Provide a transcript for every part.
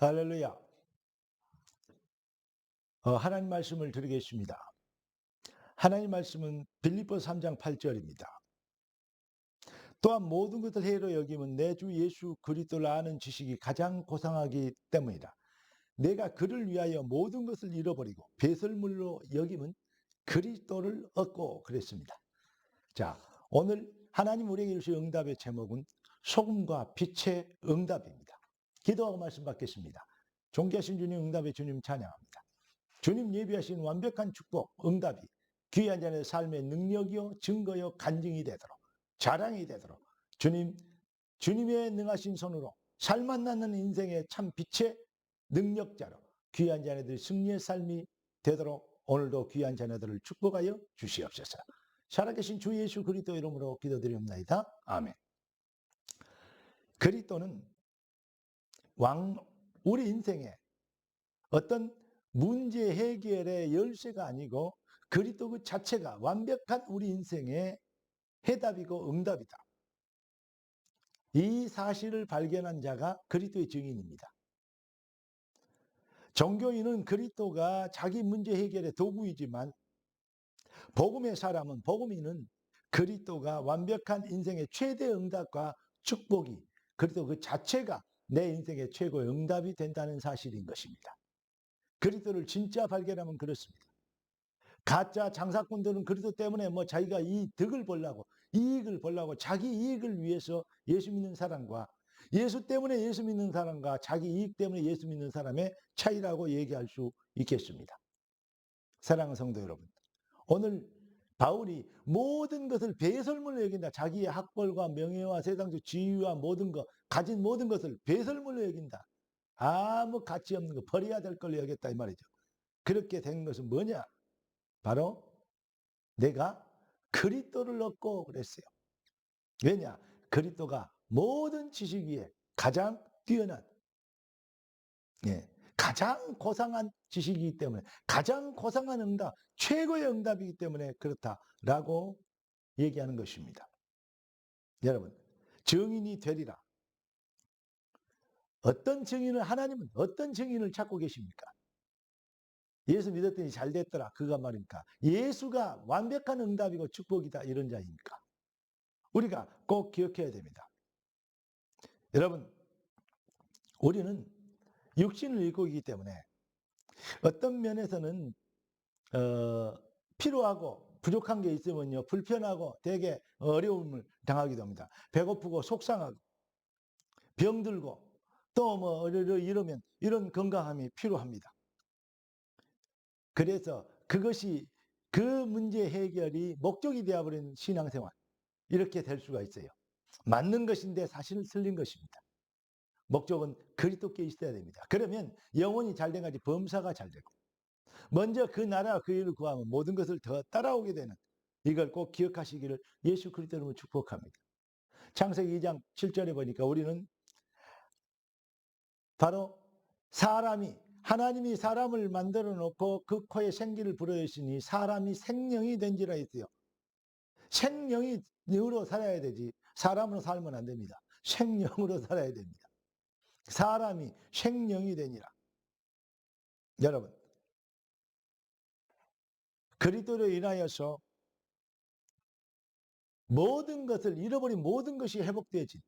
할렐루야. 어, 하나님 말씀을 드리겠습니다. 하나님 말씀은 빌립보 3장 8절입니다. 또한 모든 것을 해로 여기면 내주 예수 그리스도를 아는 지식이 가장 고상하기 때문이다. 내가 그를 위하여 모든 것을 잃어버리고 배설물로 여기면 그리스도를 얻고 그랬습니다. 자, 오늘 하나님 우리에게 주신 응답의 제목은 소금과 빛의 응답입니다. 기도하고 말씀 받겠습니다. 존귀하신 주님 응답의 주님 찬양합니다. 주님 예비하신 완벽한 축복 응답이 귀한 자의 삶의 능력이요 증거요 간증이 되도록 자랑이 되도록 주님 주님의 능하신 손으로 살만 나는 인생의 참 빛의 능력자로 귀한 자녀들 승리의 삶이 되도록 오늘도 귀한 자녀들을 축복하여 주시옵소서. 살아계신 주 예수 그리스도 이름으로 기도드리옵나이다. 아멘. 그리스도는 왕 우리 인생에 어떤 문제 해결의 열쇠가 아니고 그리스도 그 자체가 완벽한 우리 인생의 해답이고 응답이다. 이 사실을 발견한 자가 그리스도의 증인입니다. 종교인은 그리스도가 자기 문제 해결의 도구이지만 복음의 사람은 복음인은 그리스도가 완벽한 인생의 최대 응답과 축복이 그리스도 그 자체가 내 인생의 최고의 응답이 된다는 사실인 것입니다. 그리스도를 진짜 발견하면 그렇습니다. 가짜 장사꾼들은 그리스도 때문에 뭐 자기가 이 득을 보려고 이익을 보려고 자기 이익을 위해서 예수 믿는 사람과 예수 때문에 예수 믿는 사람과 자기 이익 때문에 예수 믿는 사람의 차이라고 얘기할 수 있겠습니다. 사랑하는 성도 여러분, 오늘 바울이 모든 것을 배설물로 여긴다. 자기의 학벌과 명예와 세상적 지위와 모든 것, 가진 모든 것을 배설물로 여긴다. 아무 가치 없는 거 버려야 될 걸로 여겼다 이 말이죠. 그렇게 된 것은 뭐냐? 바로 내가 그리스도를 얻고 그랬어요. 왜냐? 그리스도가 모든 지식 위에 가장 뛰어난 예, 가장 고상한 지식이기 때문에 가장 고상한 응답, 최고의 응답이기 때문에 그렇다라고 얘기하는 것입니다. 여러분, 증인이 되리라. 어떤 증인을 하나님은 어떤 증인을 찾고 계십니까? 예수 믿었더니 잘 됐더라. 그가 말입니까? 예수가 완벽한 응답이고 축복이다. 이런 자입니까? 우리가 꼭 기억해야 됩니다. 여러분, 우리는 육신을 입고 있기 때문에 어떤 면에서는 어, 필요하고 부족한 게 있으면요 불편하고 되게 어려움을 당하기도 합니다. 배고프고 속상하고 병들고 또뭐 이러면 이런 건강함이 필요합니다. 그래서 그것이 그 문제 해결이 목적이 되어버린 신앙생활 이렇게 될 수가 있어요. 맞는 것인데 사실은 틀린 것입니다. 목적은 그리스도께 있어야 됩니다. 그러면 영혼이 잘된 가지 범사가 잘 되고 먼저 그 나라 그 일을 구하면 모든 것을 더 따라오게 되는 이걸 꼭 기억하시기를 예수 그리스도로 축복합니다. 창세기 2장 7절에 보니까 우리는 바로 사람이 하나님이 사람을 만들어 놓고 그 코에 생기를 불어주시니 사람이 생명이 된지라 했어요. 생명이 으로 살아야 되지 사람으로 살면 안 됩니다. 생명으로 살아야 됩니다. 사람이 생명이 되니라. 여러분, 그리스도로 인하여서 모든 것을 잃어버린 모든 것이 회복되어진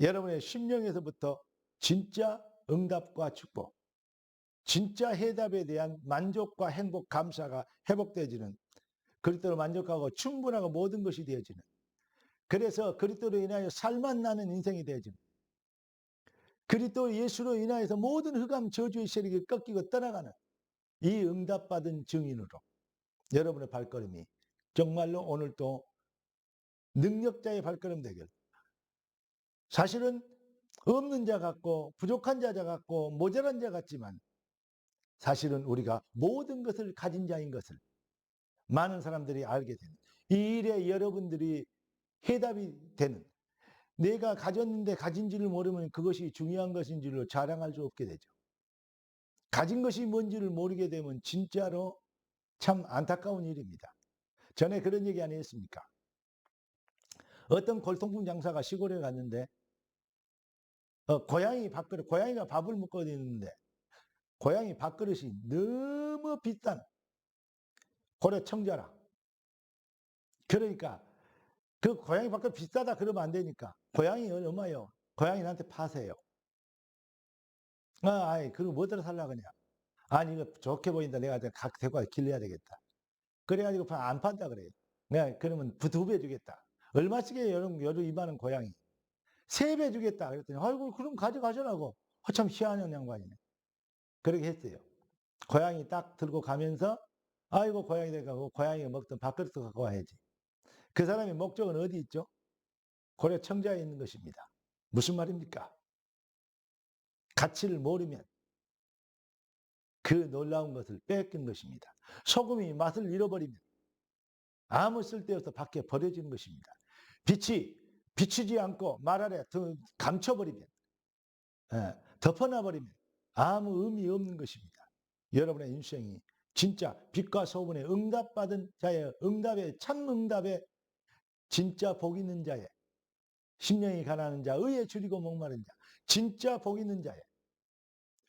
여러분의 심령에서부터 진짜 응답과 축복, 진짜 해답에 대한 만족과 행복, 감사가 회복되어지는 그리스도로 만족하고 충분하고 모든 것이 되어지는 그래서 그리스도로 인하여 살만 나는 인생이 되어지는 그리스도 예수로 인하여서 모든 흑암 저주의 세력이 꺾이고 떠나가는 이 응답받은 증인으로 여러분의 발걸음이 정말로 오늘 또 능력자의 발걸음 되길. 사실은 없는 자 같고 부족한 자 같고 모자란 자 같지만 사실은 우리가 모든 것을 가진 자인 것을 많은 사람들이 알게 되는 이 일에 여러분들이 해답이 되는 내가 가졌는데 가진지를 모르면 그것이 중요한 것인지를 자랑할 수 없게 되죠. 가진 것이 뭔지를 모르게 되면 진짜로 참 안타까운 일입니다. 전에 그런 얘기 안 했습니까? 어떤 골통품 장사가 시골에 갔는데 어, 고양이 밥그릇, 고양이가 밥을 있는데 고양이 밥그릇이 너무 비싼 고려 청자라. 그러니까 그 고양이 밥그릇 비싸다 그러면 안 되니까 고양이 얼마요? 고양이 나한테 파세요. 아, 아이, 그리고 뭐 들어 살라 그냐? 아니, 이거 좋게 보인다. 내가 각 가서 길러야 되겠다. 그래가지고 파- 안 판다 그래요. 내가 그러면 두 배 주겠다. 얼마씩이에요? 여름, 여름 이만한 고양이. 세 배 주겠다. 그랬더니, 아이고, 그럼 가져가시라고. 어, 참 희한한 양반이네. 그렇게 했어요. 고양이 딱 들고 가면서, 아이고, 고양이 돼가고, 고양이가 먹던 밥그릇 갖고 와야지. 그 사람의 목적은 어디 있죠? 고려 청자에 있는 것입니다. 무슨 말입니까? 가치를 모르면 그 놀라운 것을 뺏긴 것입니다. 소금이 맛을 잃어버리면 아무 쓸데없어 밖에 버려지는 것입니다. 빛이 비추지 않고 말 아래 더 감춰버리면, 예, 덮어놔버리면 아무 의미 없는 것입니다. 여러분의 인생이 진짜 빛과 소문에 응답받은 자의 응답에 참 응답에 진짜 복 있는 자의 심령이 가난한 자, 의에 줄이고 목마른 자, 진짜 복 있는 자의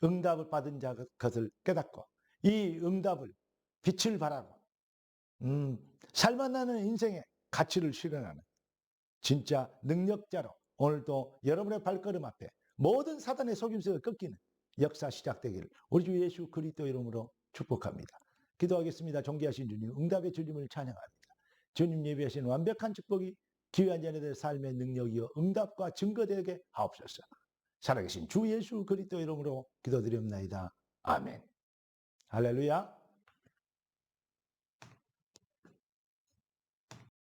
응답을 받은 자 것을 깨닫고 이 응답을 빛을 발하고 음, 살만나는 인생의 가치를 실현하는 진짜 능력자로 오늘도 여러분의 발걸음 앞에 모든 사단의 속임수가 꺾이는 역사 시작되기를 우리 주 예수 그리스도 이름으로 축복합니다. 기도하겠습니다. 존귀하신 주님, 응답의 주님을 찬양합니다. 주님 예비하신 완벽한 축복이 귀한 자녀들의 삶의 능력이요 응답과 증거되게 하옵소서. 살아계신 주 예수 그리스도 이름으로 기도드립니다. 아멘. 할렐루야.